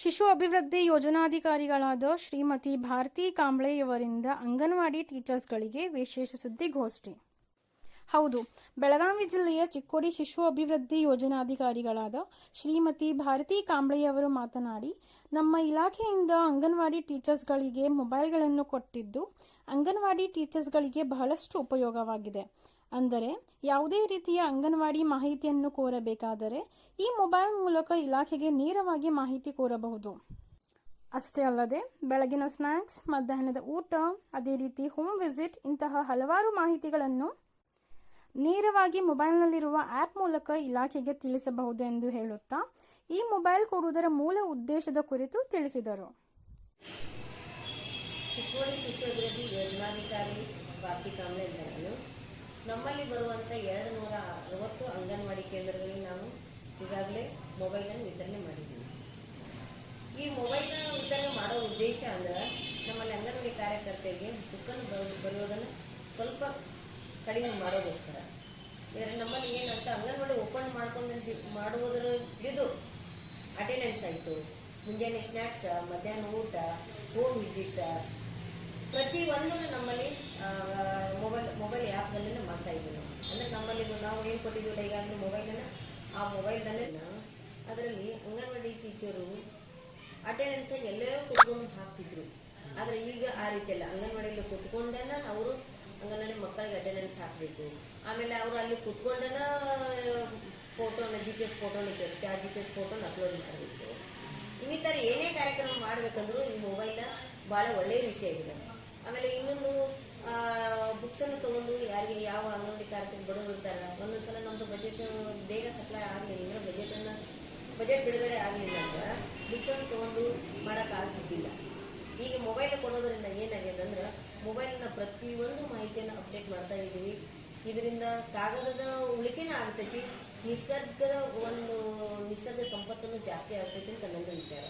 ಶಿಶು ಅಭಿವೃದ್ಧಿ ಯೋಜನಾಧಿಕಾರಿಗಳಾದ ಶ್ರೀಮತಿ ಭಾರತಿ ಕಾಂಬ್ಳೆಯವರಿಂದ ಅಂಗನವಾಡಿ ಟೀಚರ್ಸ್ಗಳಿಗೆ ವಿಶೇಷ ಸುದ್ದಿಗೋಷ್ಠಿ. ಹೌದು, ಬೆಳಗಾವಿ ಜಿಲ್ಲೆಯ ಚಿಕ್ಕೋಡಿ ಶಿಶು ಅಭಿವೃದ್ಧಿ ಯೋಜನಾಧಿಕಾರಿಗಳಾದ ಶ್ರೀಮತಿ ಭಾರತಿ ಕಾಂಬ್ಳೆಯವರು ಮಾತನಾಡಿ, ನಮ್ಮ ಇಲಾಖೆಯಿಂದ ಅಂಗನವಾಡಿ ಟೀಚರ್ಸ್ಗಳಿಗೆ ಮೊಬೈಲ್ಗಳನ್ನು ಕೊಟ್ಟಿದ್ದು ಅಂಗನವಾಡಿ ಟೀಚರ್ಸ್ಗಳಿಗೆ ಬಹಳಷ್ಟು ಉಪಯೋಗವಾಗಿದೆ. ಅಂದರೆ ಯಾವುದೇ ರೀತಿಯ ಅಂಗನವಾಡಿ ಮಾಹಿತಿಯನ್ನು ಕೋರಬೇಕಾದರೆ ಈ ಮೊಬೈಲ್ ಮೂಲಕ ಇಲಾಖೆಗೆ ನೇರವಾಗಿ ಮಾಹಿತಿ ಕೋರಬಹುದು. ಅಷ್ಟೇ ಅಲ್ಲದೆ ಬೆಳಗಿನ ಸ್ನ್ಯಾಕ್ಸ್ ಮಧ್ಯಾಹ್ನದ ಊಟ, ಅದೇ ರೀತಿ ಹೋಮ್ ವಿಸಿಟ್ ಇಂತಹ ಹಲವಾರು ಮಾಹಿತಿಗಳನ್ನು ನೇರವಾಗಿ ಮೊಬೈಲ್ನಲ್ಲಿರುವ ಆ್ಯಪ್ ಮೂಲಕ ಇಲಾಖೆಗೆ ತಿಳಿಸಬಹುದು ಎಂದು ಹೇಳುತ್ತಾ ಈ ಮೊಬೈಲ್ ಕೊಡುವುದರ ಮೂಲ ಉದ್ದೇಶದ ಕುರಿತು ತಿಳಿಸಿದರು. ಶಿಶು ಅಭಿವೃದ್ಧಿ ಯೋಜನಾಧಿಕಾರಿ ನಮ್ಮಲ್ಲಿ ಬರುವಂಥ ಎರಡು ನೂರ ಅರವತ್ತು ಅಂಗನವಾಡಿ ಕೇಂದ್ರಗಳಲ್ಲಿ ನಾವು ಈಗಾಗಲೇ ಮೊಬೈಲನ್ನು ವಿತರಣೆ ಮಾಡಿದ್ದೀವಿ. ಈ ಮೊಬೈಲ್ನ ವಿತರಣೆ ಮಾಡೋ ಉದ್ದೇಶ ಅಂದ್ರೆ ನಮ್ಮಲ್ಲಿ ಅಂಗನವಾಡಿ ಕಾರ್ಯಕರ್ತರಿಗೆ ಬುಕ್ಕನ್ನು ಬರುವುದನ್ನು ಸ್ವಲ್ಪ ಕಡಿಮೆ ಮಾಡೋದೋಸ್ಕರ ನಮ್ಮಲ್ಲಿ ಏನಂತ ಅಂಗನವಾಡಿ ಓಪನ್ ಮಾಡ್ಕೊಂಡು ಮಾಡುವುದರ ಹಿಡಿದು ಅಟೆಂಡೆನ್ಸ್ ಆಯಿತು. ಮುಂಜಾನೆ ಸ್ನ್ಯಾಕ್ಸ್ ಮಧ್ಯಾಹ್ನ ಊಟ ಹೋಮ್ ವಿಸಿಟ್ ಪ್ರತಿ ಒಂದು ನಮ್ಮಲ್ಲಿ ಮೊಬೈಲ್ ಮೊಬೈಲ್ ಆ್ಯಪ್ನಲ್ಲೇ ಮಾಡ್ತಾ ಇದ್ದೀವಿ. ಅಂದರೆ ನಮ್ಮಲ್ಲಿ ನಾವು ಏನು ಕೊಟ್ಟಿದ್ದೀವಿ ಈಗಾಗಲೇ ಮೊಬೈಲನ್ನು, ಆ ಮೊಬೈಲ್ದಲ್ಲೇ ಅದರಲ್ಲಿ ಅಂಗನವಾಡಿ ಟೀಚರು ಅಟೆಂಡೆನ್ಸ್ ಎಲ್ಲೋ ಕೂತ್ಕೊಂಡು ಹಾಕ್ತಿದ್ರು. ಆದರೆ ಈಗ ಆ ರೀತಿ ಅಲ್ಲ ಅಂಗನವಾಡಿಯಲ್ಲಿ ಕೂತ್ಕೊಂಡನ ಅವರು ಅಂಗನವಾಡಿ ಮಕ್ಕಳಿಗೆ ಅಟೆಂಡೆನ್ಸ್ ಹಾಕಬೇಕು. ಆಮೇಲೆ ಅವರು ಅಲ್ಲಿ ಕೂತ್ಕೊಂಡನ ಫೋಟೋನ ಜಿ ಪಿ ಎಸ್ ಫೋಟೋನ ಕೇಳುತ್ತೆ ಆ ಜಿ ಪಿ ಎಸ್ ಫೋಟೋನ ಅಪ್ಲೋಡ್ ಮಾಡಬೇಕು. ಇನ್ನಿತರ ಏನೇ ಕಾರ್ಯಕ್ರಮ ಮಾಡಬೇಕಂದ್ರೂ ಈ ಮೊಬೈಲ್ ಭಾಳ ಒಳ್ಳೆಯ ರೀತಿಯಾಗಿದೆ. ಆಮೇಲೆ ಇನ್ನೊಂದು ಬುಕ್ಸ್ ಅನ್ನು ತಗೊಂಡು ಯಾರಿಗೆ ಯಾವ ಅಂಗಡಿ ಕಾರ್ಯಕ್ಕೆ ಬಡವರು ಒಂದೊಂದು ಸಲ ನಮ್ಮದು ಬಜೆಟ್ ಬೇಗ ಸಪ್ಲೈ ಆಗಲಿಲ್ಲ ಅಂದ್ರೆ ಬಜೆಟ್ ಅನ್ನ ಬಜೆಟ್ ಬಿಡುಗಡೆ ಆಗಲಿಲ್ಲ ಅಂದ್ರೆ ಬುಕ್ಸನ್ನು ತೊಗೊಂಡು ಮಾಡೋಕ್ಕಾಗ್ತಿದ್ದಿಲ್ಲ ಈಗ ಮೊಬೈಲ್ ಕೊಡೋದ್ರಿಂದ ಏನಾಗಿದೆ ಅಂದ್ರೆ ಮೊಬೈಲ್ನ ಪ್ರತಿಯೊಂದು ಮಾಹಿತಿಯನ್ನು ಅಪ್ಡೇಟ್ ಮಾಡ್ತಾ ಇದ್ದೀವಿ. ಇದರಿಂದ ಕಾಗದದ ಉಳಿಕೆನೂ ಆಗ್ತೈತಿ. ನಿಸರ್ಗದ ಒಂದು, ನಿಸರ್ಗ ಸಂಪತ್ತನ್ನು ಜಾಸ್ತಿ ಆಗ್ತೈತಿ ಅಂತ ನನ್ನ ವಿಚಾರ.